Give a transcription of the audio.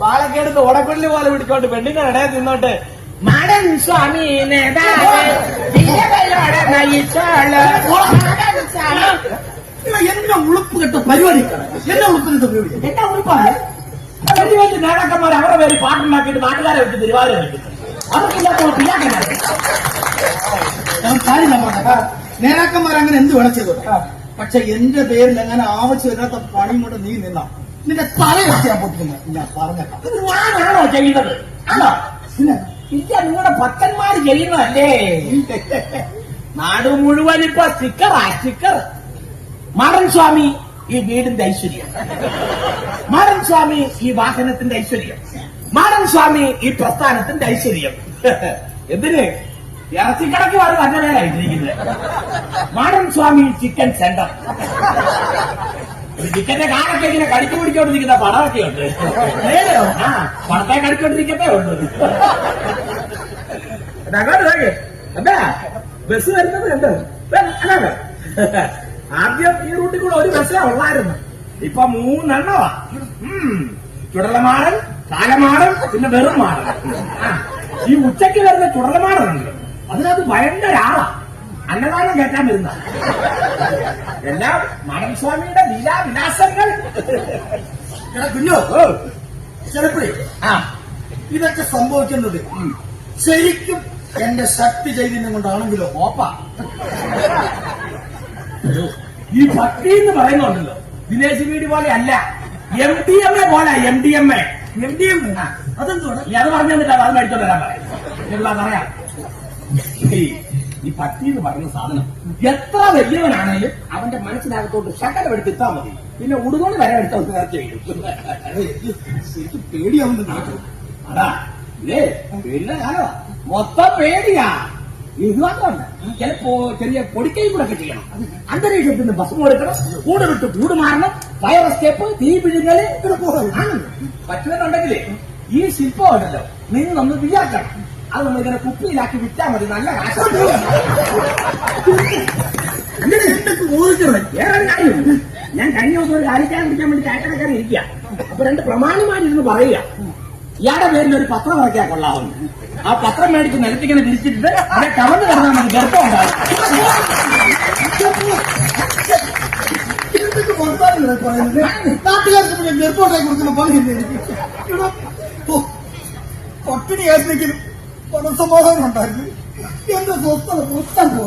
പാലക്കെടുത്ത് ഉടക്കുള്ളി പോലെ പിടിച്ചോണ്ട് പെണ്ണിന്റെ ഇടയിൽ നിന്നോട്ട് മടൻ സ്വാമി നേതാവ് വിജയകളോടെ നയിച്ചോള് മടൻ സ്വാമി ഇല്ല, എന്നെ ഉളുപ്പ് കെട്ട പരിപാടി എന്നെ ഉളുപ്പ് കെട്ട പരിപാടി എന്റെ ഉറപ്പാണ് വലിയ വലിയ നേതാക്കന്മാർ അവരുടെ പേര് പാട്ടുണ്ടാക്കിയിട്ട് നാട്ടുകാരെ വെച്ച് തിരുവാതിര വെച്ചിട്ട് അവർക്കില്ലാത്ത പിന്നാക്കന്മാർ ഞാൻ കാര്യം ഞാൻ പറഞ്ഞ നേതാക്കന്മാർ അങ്ങനെ എന്ത് വേണം ചെയ്തോ പക്ഷെ എന്റെ പേരിൽ അങ്ങനെ ആവശ്യമില്ലാത്ത പണിയും കൊണ്ട് നീ നിന്ന നിന്റെ തല വെച്ച് ഞാൻ പൊട്ടിക്കുന്നത് ഞാൻ പറഞ്ഞേക്കാം. ഇത് ഞാനാണോ ചെയ്യുന്നത്? ആണോ? പിന്നെ ഇല്ല നിങ്ങളുടെ ഭക്തന്മാർ ചെയ്യുന്നതല്ലേ? നാട് മുഴുവൻ ഇപ്പൊ സ്റ്റിക്കറാ സ്റ്റിക്കർ. മാടൻ സ്വാമി ഈ വീടിന്റെ ഐശ്വര്യം. മാടൻ സ്വാമി ഈ വാഹനത്തിന്റെ ഐശ്വര്യം. മാടൻ സ്വാമി ഈ പ്രസ്ഥാനത്തിന്റെ ഐശ്വര്യം. എന്തിന്? ഇറച്ചിക്കടക്ക് വരെ നല്ല പേരായിട്ടിരിക്കുന്നത് മാടൻ സ്വാമി ചിക്കൻ സെന്റർ ചിക്കന്റെ കാലൊക്കെ ഇങ്ങനെ കടിച്ചു പിടിച്ചോണ്ടിരിക്കുന്ന പടമൊക്കെ ഉണ്ട്? ആ പടത്തെ കടിച്ചോണ്ടിരിക്കത്തേ ഉണ്ട് അങ്ങോട്ട്. എന്താ ബസ് വരുന്നത് ഉണ്ട് അതാണ് ആദ്യം ഈ റൂട്ടിൽ കൂടെ ഒരു ബസ്സേ ഉള്ളായിരുന്നു. ഇപ്പൊ മൂന്നെണ്ണവാ. ചുടലമാടൻ കാലമാടൻ പിന്നെ വെറും മാടൻ. ഈ ഉച്ചയ്ക്ക് വരുന്ന ചുടലമാടനുണ്ട്. അതിനകത്ത് ഭയങ്കര ആളാ. അന്നദാനം കേട്ടാൻ വരുന്ന. എല്ലാം മാടൻ സ്വാമിയുടെ ലീലാവിലാസങ്ങൾ കുഞ്ഞോ ആ ഇതൊക്കെ സംഭവിക്കുന്നത് ശരിക്കും എന്റെ ശക്തി ചൈതന്യം കൊണ്ടാണെങ്കിലോ ഓപ്പ. ഈ ഭക്തി എന്ന് പറയുന്നുണ്ടല്ലോ. ദിനേശ് വീടി പോലെ അല്ല. എം ഡി എം എ പോലെ M D M A. M D M അതെന്തോടാ നീ അത് പറഞ്ഞു തന്നിട്ട് അത് മേടിച്ചോണ്ട് പറയാ. ഈ- ഭക്തി എന്ന് പറയുന്ന സാധനം എത്ര വലിയവനാണെങ്കിലും അവന്റെ മനസ്സിനകത്തോട്ട് ശകലം എടുത്തിട്ടാ മതി. പിന്നെ ഉടുതോണി വരെ എടുത്ത നേർച്ച നേരത്തെ ശരിക്കും പേടിയാവുന്നു നാട്ടു അതാ ഇല്ലേ പിന്നെ കാലവാ. മൊത്തം പേടിയാ. ഇത് മാത്രമല്ല ചിലപ്പോ ചെറിയ പൊടിക്കൈ കൂടെ ഒക്കെ ചെയ്യണം. അന്തരീക്ഷത്തിൽ നിന്ന് ഭസ്മം എടുക്കണം കൂട് വിട്ട് കൂട് മാറണം ഫയർ എസ്കേപ്പ് തീ പിഴുങ്ങൽ പറ്റുന്നുണ്ടെങ്കിൽ ഈ ശില്പം ഉണ്ടല്ലോ. നിങ്ങൾ നമ്മൾ വിചാരിക്കണം. അത് നമ്മൾ ഇങ്ങനെ കുപ്പിയിലാക്കി വിറ്റാൽ മതി നല്ല ഊഹിക്കണം വേറെ കാര്യമുണ്ട്. ഞാൻ കഴിഞ്ഞ ദിവസം ഒരു കാലിക്കാൻ പിടിക്കാൻ വേണ്ടി ചായക്കടക്കാരൻ ഇരിക്കുക അപ്പൊ രണ്ട് പ്രമാണിമാരിരുന്ന് പറയുക ഇയാളുടെ പേരിൽ ഒരു പത്രം ഇറക്കിയാൽ കൊള്ളാവുന്നു ആ പത്രം മേടിച്ച് നിലത്തിങ്ങനെ തിരിച്ചിട്ട് അവിടെ കവന്ന് കിടന്നാൽ മതി ഗർഭം ഉണ്ടാവും. നാട്ടുകാർക്ക് മുഴുവൻ ഗർഭോട്ടായി കൊടുക്കുന്ന എടാ, ഓ, പട്ടിണിയായിരുന്നെങ്കിലും മനസ്സമാധാനം ഉണ്ടായിരുന്നു. എന്റെ സ്വസ്ഥത മൊത്തം പോയി.